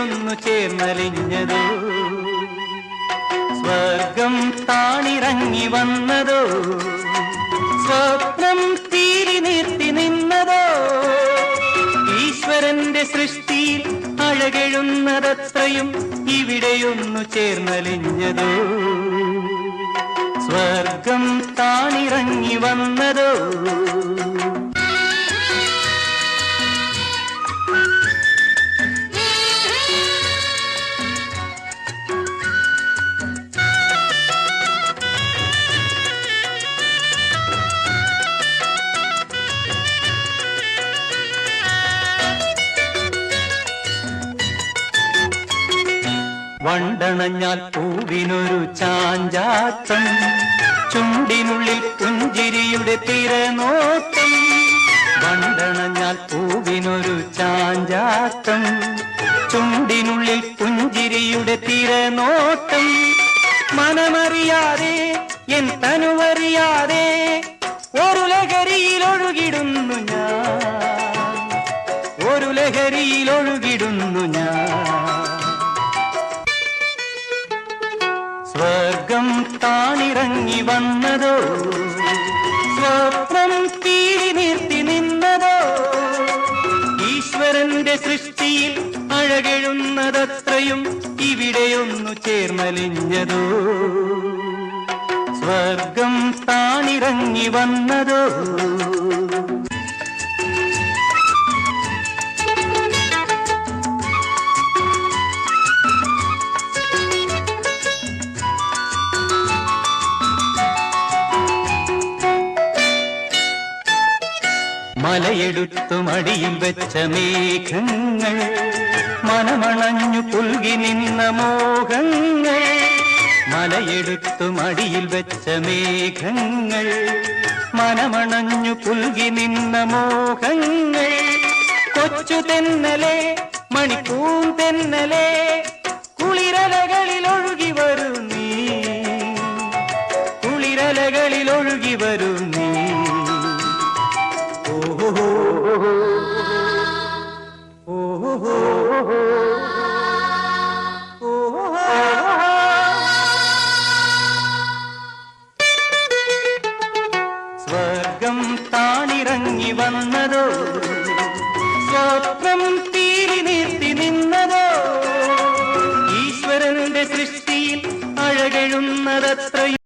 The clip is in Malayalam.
ഇവിടെയൊന്നു ചേർന്നലിഞ്ഞതോ സ്വർഗം താണിറങ്ങി വന്നതോ? സ്വപ്നം തീരി നിർത്തി നിന്നതോ? ഈശ്വരന്റെ സൃഷ്ടിയിൽ അഴകെഴുന്നതത്രയും ഇവിടെയൊന്നു ചേർന്നലിഞ്ഞതോ? സ്വർഗം താണിറങ്ങി വന്നതോ? വണ്ടണഞ്ഞാൽ പൂവിനൊരു ചാഞ്ചാട്ടം ചുണ്ടിനുള്ളിൽ പുഞ്ചിരിയുടെ തിരനോട്ടം വണ്ടണഞ്ഞാൽ പൂവിനൊരു ചാഞ്ചാട്ടം ചുണ്ടിനുള്ളിൽ പുഞ്ചിരിയുടെ തിരനോട്ടം. മനമറിയാതെ എൻ തനുവറിയാതെ ഒരു ലഹരിയിൽ ഒഴുകിടുന്നു ഞാൻ. ഒരു ലഹരിയിൽ ഒഴുകിടുന്നു ഞാൻ. സ്വർഗം താണിറങ്ങി വന്നതോ? സ്വപ്നം തീരി നിർത്തി നിന്നതോ? ഈശ്വരന്റെ സൃഷ്ടിയിൽ അഴകെഴുന്നതത്രയും ഇവിടെയൊന്നു ചേർന്നലിഞ്ഞതോ? സ്വർഗം താണിറങ്ങി വന്നതോ? മലയെടുത്തു മടിയിൽ വെച്ച മേഘങ്ങൾ മനമണഞ്ഞു പുൽകി നിന്ന മോഹങ്ങൾ മലയെടുത്തു മടിയിൽ വെച്ച മേഘങ്ങൾ മനമണഞ്ഞു പുൽകി നിന്ന മോഹങ്ങൾ കൊച്ചു തെന്നലെ മണിപ്പൂം തെന്നലെ കുളിരലകളിൽ ഒഴുകി വരും നീ. കുളിരലകളിൽ ഒഴുകി വരും നീ. സ്വർഗം താണിറങ്ങി വന്ന